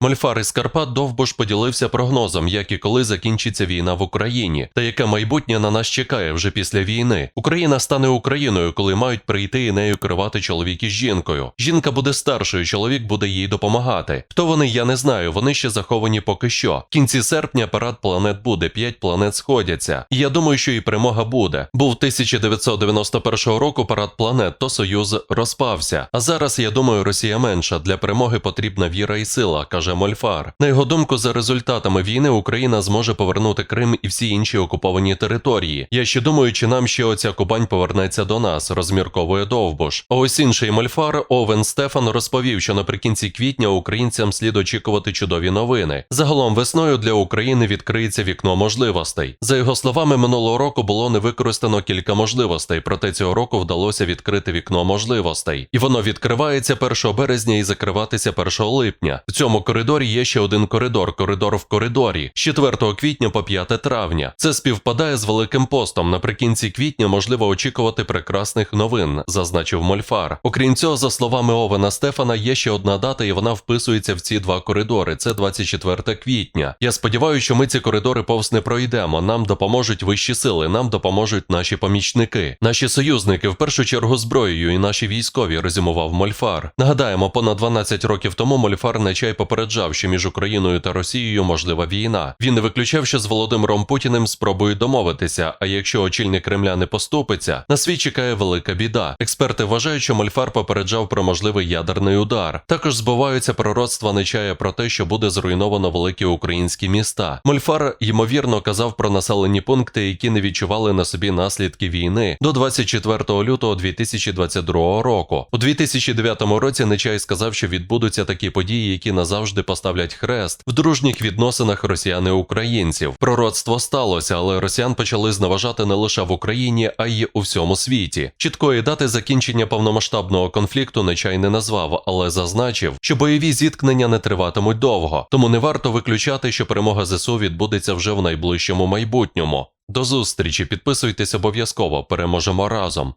Мольфар із Карпат довбуш поділився прогнозом, як і коли закінчиться війна в Україні, та яке майбутнє на нас чекає вже після війни. Україна стане Україною, коли мають прийти і нею керувати чоловік із жінкою. Жінка буде старшою, чоловік буде їй допомагати. Хто вони, я не знаю. Вони ще заховані поки що. В кінці серпня парад планет буде, п'ять планет сходяться. І я думаю, що і перемога буде. Був 1991 року парад планет, то союз розпався. А зараз я думаю, Росія менша. Для перемоги потрібна віра і сила, каже Мольфар. На його думку, за результатами війни Україна зможе повернути Крим і всі інші окуповані території. Я ще думаю, чи нам ще оця Кубань повернеться до нас, розмірковує Довбуш. А ось інший Мольфар Овен Стефан розповів, що наприкінці квітня українцям слід очікувати чудові новини. Загалом весною для України відкриється вікно можливостей. За його словами, минулого року було не використано кілька можливостей, проте цього року вдалося відкрити вікно можливостей, і воно відкривається 1 березня і закриватися 1 липня. В цьому коридорі є ще один коридор коридор в коридорі з 4 квітня по 5 травня. Це співпадає з Великим постом. Наприкінці квітня можливо очікувати прекрасних новин, зазначив Мольфар. Окрім цього, за словами Овена Стефана, є ще одна дата, і вона вписується в ці два коридори. Це 24 квітня. Я сподіваюся, що ми ці коридори повз не пройдемо. Нам допоможуть вищі сили, нам допоможуть наші помічники, наші союзники, в першу чергу зброєю, і наші військові, резюмував Мольфар. Нагадаємо, понад 12 років тому Мольфар на чай попереджав, що між Україною та Росією можлива війна. Він не виключав, що з Володимиром Путіним спробують домовитися. А якщо очільник Кремля не поступиться, на світ чекає велика біда. Експерти вважають, що Мольфар попереджав про можливий ядерний удар. Також збуваються пророцтва Нечая про те, що буде зруйновано великі українські міста. Мольфар ймовірно казав про населені пункти, які не відчували на собі наслідки війни до 24 лютого 2022 року. У 2009 році Нечай сказав, що відбудуться такі події, які назавжди поставлять хрест в дружніх відносинах росіян і українців. Пророцтво сталося, але росіян почали зневажати не лише в Україні, а й у всьому світі. Чіткої дати закінчення повномасштабного конфлікту Нечай не назвав, але зазначив, що бойові зіткнення не триватимуть довго, тому не варто виключати, що перемога ЗСУ відбудеться вже в найближчому майбутньому. До зустрічі, підписуйтесь обов'язково, переможемо разом.